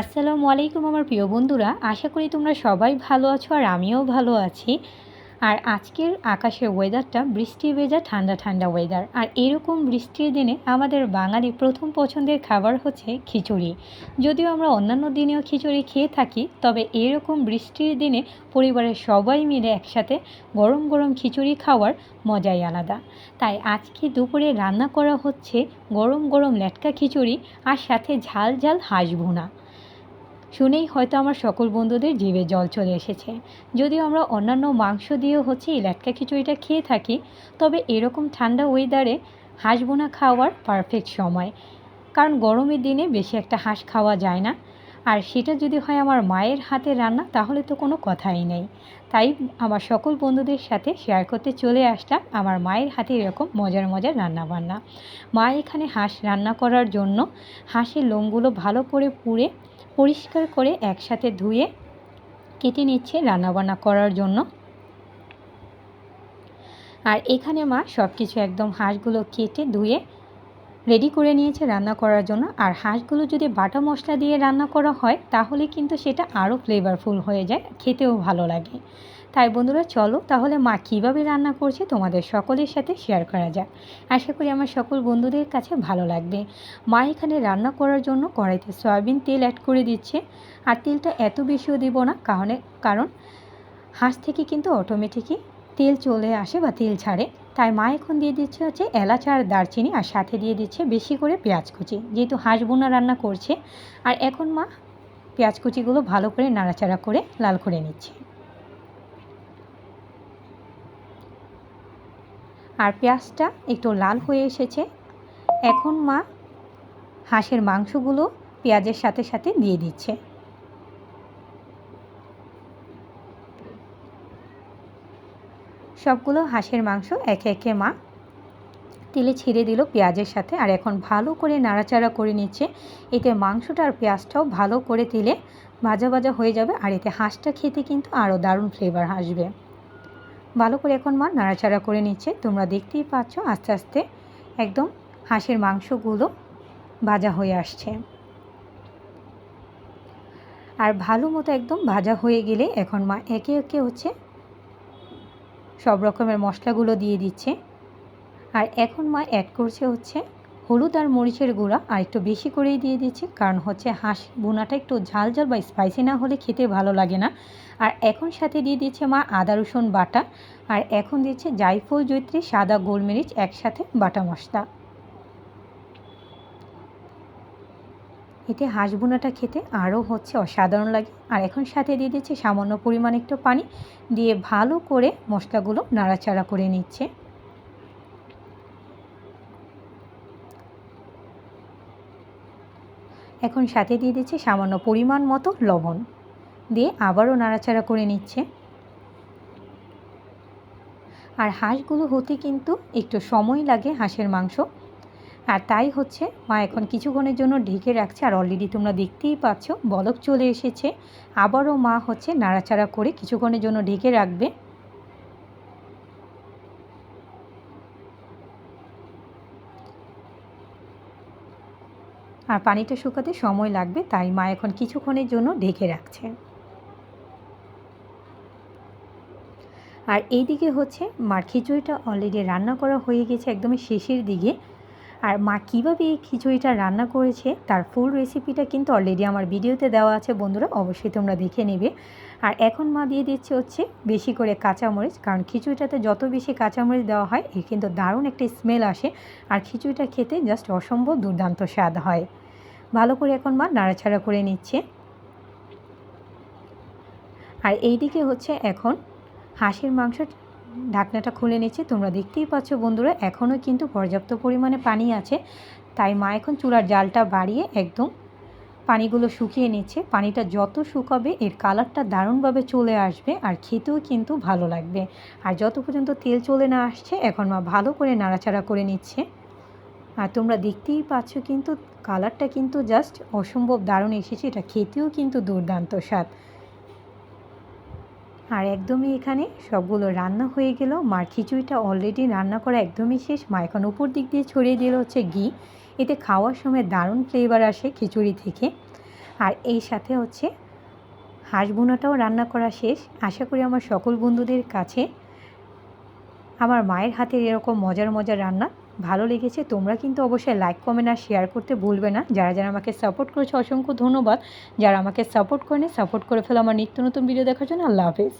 আসসালামু আলাইকুম আমার প্রিয় বন্ধুরা, আশা করি তোমরা সবাই ভালো আছো আর আমিও ভালো আছি। আর আজকের আকাশের ওয়েদারটা বৃষ্টি ভেজা ঠান্ডা ঠান্ডা ওয়েদার আর এরকম বৃষ্টির দিনে আমাদের বাঙালি প্রথম পছন্দের খাবার হচ্ছে খিচুড়ি। যদিও আমরা অন্যান্য দিনেও খিচুড়ি খেয়ে থাকি, তবে এরকম বৃষ্টির দিনে পরিবারের সবাই মিলে একসাথে গরম গরম খিচুড়ি খাওয়ার মজাই আলাদা। তাই আজকে দুপুরে রান্না করা হচ্ছে গরম গরম লেটকা খিচুড়ি আর সাথে ঝাল ঝাল হাঁস ভুনা। শুনেই হয়তো আমার সকল বন্ধুদের জিভে জল চলে এসেছে। যদিও আমরা অন্যান্য মাংস দিয়েও হচ্ছে ল্যাটকা খিচুড়িটা খেয়ে থাকি, তবে এরকম ঠান্ডা ওয়েদারে হাঁস বোনা খাওয়ার পারফেক্ট সময়। কারণ গরমের দিনে বেশি একটা হাঁস খাওয়া যায় না। আর সেটা যদি হয় আমার মায়ের হাতে রান্না, তাহলে তো কোনো কথাই নেই। তাই আমার সকল বন্ধুদের সাথে শেয়ার করতে চলে আসলাম আমার মায়ের হাতে এরকম মজার মজার রান্না বান্না মা এখানে হাঁস রান্না করার জন্য হাঁসের লোমগুলো ভালো করে পুড়ে পরিষ্কার করে একসাথে ধুয়ে কেটে নিচ্ছে রান্নাবান্না করার জন্য। আর এখানে মা সব কিছু একদম হাঁসগুলো কেটে ধুয়ে রেডি করে নিয়েছে রান্না করার জন্য। আর হাঁসগুলো যদি বাটা মশলা দিয়ে রান্না করা হয়, তাহলে কিন্তু সেটা আরও ফ্লেভারফুল হয়ে যায়, খেতেও ভালো লাগে। তাই বন্ধুরা চলো তাহলে মা কীভাবে রান্না করছে তোমাদের সকলের সাথে শেয়ার করা যাক। আশা করি আমার সকল বন্ধুদের কাছে ভালো লাগবে। মা এখানে রান্না করার জন্য কড়াইতে সয়াবিন তেল অ্যাড করে দিচ্ছে। আর তেলটা এত বেশিও দেবো না, কারণে কারণ হাঁস থেকে কিন্তু অটোমেটিকই তেল চলে আসে বা তেল ছাড়ে। তাই মা এখন দিয়ে দিচ্ছে হচ্ছে এলাচ আর দারচিনি আর সাথে দিয়ে দিচ্ছে বেশি করে পেঁয়াজ কুচি। যেহেতু হাঁস বোনা রান্না করছে, আর এখন মা পেঁয়াজ কুচিগুলো ভালো করে নাড়াচাড়া করে লাল করে নিচ্ছে। আর পেঁয়াজটা একটু লাল হয়ে এসেছে। এখন মা হাঁসের মাংসগুলো পেঁয়াজের সাথে সাথে দিয়ে দিচ্ছে। সবগুলো হাঁসের মাংস একে একে মা তেলে ছেড়ে দিল পেঁয়াজের সাথে আর এখন ভালো করে নাড়াচাড়া করে নিচ্ছে। এতে মাংসটা আর পেঁয়াজটাও ভালো করে তেলে ভাজা ভাজা হয়ে যাবে আর এতে হাঁসটা খেতে কিন্তু আরও দারুণ ফ্লেভার আসবে। ভালো করে এখন মা নাড়াচাড়া করে নিচ্ছে। তোমরা দেখতেই পাচ্ছ আস্তে আস্তে একদম হাঁসের মাংসগুলো ভাজা হয়ে আসছে। আর ভালো মতো একদম ভাজা হয়ে গেলে এখন মা একে একে হচ্ছে সব রকমের মশলাগুলো দিয়ে দিচ্ছে। আর এখন মা অ্যাড করছে হচ্ছে হলুদ আর মরিচের গুঁড়া আর একটু বেশি করেই দিয়ে দিচ্ছে। কারণ হচ্ছে হাঁস বোনাটা একটু ঝাল ঝাল বা স্পাইসি না হলে খেতে ভালো লাগে না। আর এখন সাথে দিয়ে দিচ্ছে মা আদা, রসুন বাটা। আর এখন দিচ্ছে জাইফল জৈত্রী সাদা গোলমরিচ, একসাথে বাটা মশলা। এতে হাঁস বোনাটা খেতে আরও হচ্ছে অসাধারণ লাগে। আর এখন সাথে দিয়ে দিচ্ছে সামান্য পরিমাণ একটু পানি। দিয়ে ভালো করে মশলাগুলো নাড়াচাড়া করে নিচ্ছে। এখন সাথে দিয়ে দিচ্ছে সামান্য পরিমাণ মতো লবণ। দিয়ে আবারও নাড়াচাড়া করে নিচ্ছে। আর হাঁসগুলো হতে কিন্তু একটু সময় লাগে হাঁসের মাংস। আর তাই হচ্ছে, মা এখন কিছুক্ষণের জন্য ঢেকে রাখছে আর অলরেডি তোমরা দেখতেই পাচ্ছ, বলক চলে এসেছে। আবারও মা হচ্ছে নাড়াচাড়া করে কিছুক্ষণের জন্য ঢেকে রাখবে। আর পানিটা শুকাতে সময় লাগবে, তাই মা এখন কিছুক্ষণের জন্য ঢেকে রাখছে। আর এইদিকে হচ্ছে মার খিচুড়িটা অলরেডি রান্না করা হয়ে গেছে একদমই শেষের দিকে। আর মা কীভাবে এই খিচুড়িটা রান্না করেছে, তার ফুল রেসিপিটা কিন্তু অলরেডি আমার ভিডিওতে দেওয়া আছে বন্ধুরা, অবশ্যই তোমরা দেখে নেবে। আর এখন মা দিয়ে দিচ্ছে হচ্ছে বেশি করে কাঁচামরিচ, কারণ খিচুড়িটাতে যত বেশি কাঁচামরিচ দেওয়া হয় এ কিন্তু দারুণ একটা স্মেল আসে, আর খিচুড়িটা খেতে জাস্ট অসম্ভব দুর্দান্ত স্বাদ হয়। ভালো করে এখন মা নাড়াচাড়া করে নিচ্ছে। আর এইদিকে হচ্ছে এখন হাঁসের মাংস ঢাকনাটা খুলে নিচ্ছে। তোমরা দেখতেই পাচ্ছ বন্ধুরা, এখনও কিন্তু পর্যাপ্ত পরিমাণে পানি আছে। তাই মা এখন চুলার জালটা বাড়িয়ে একদম পানিগুলো শুকিয়ে নিচ্ছে। পানিটা যত শুকাবে, এর কালারটা দারুণভাবে চলে আসবে আর খেতেও কিন্তু ভালো লাগবে। আর যত পর্যন্ত তেল চলে না আসছে, এখন মা ভালো করে নাড়াচাড়া করে নিচ্ছে। আর তোমরা দেখতেই পাচ্ছ কিন্তু কালারটা কিন্তু জাস্ট অসম্ভব দারুণ এসেছে। এটা খেতেও কিন্তু দুর্দান্ত স্বাদ। আর একদমই এখানে সবগুলো রান্না হয়ে গেল। মার খিচুড়িটা অলরেডি রান্না করা একদমই শেষ। মা এখন উপর দিক দিয়ে ছড়িয়ে দিল হচ্ছে ঘি। এতে খাওয়ার সময় দারুণ ফ্লেভার আসে খিচুড়ি থেকে। আর এই সাথে হচ্ছে হাঁস বোনাটাও রান্না করা শেষ। আশা করি আমার সকল বন্ধুদের কাছে আমার মায়ের হাতের এরকম মজার মজার রান্না ভালো লেগেছে। তোমরা কিন্তু অবশ্যই লাইক কমেন্ট আর শেয়ার করতে ভুলবে না। যারা যারা আমাকে সাপোর্ট করেছে, অসংখ্য ধন্যবাদ। যারা আমাকে সাপোর্ট করেনি সাপোর্ট করে ফেলো আমার নিত্য নতুন ভিডিও দেখার জন্য। আল্লাহ হাফেজ।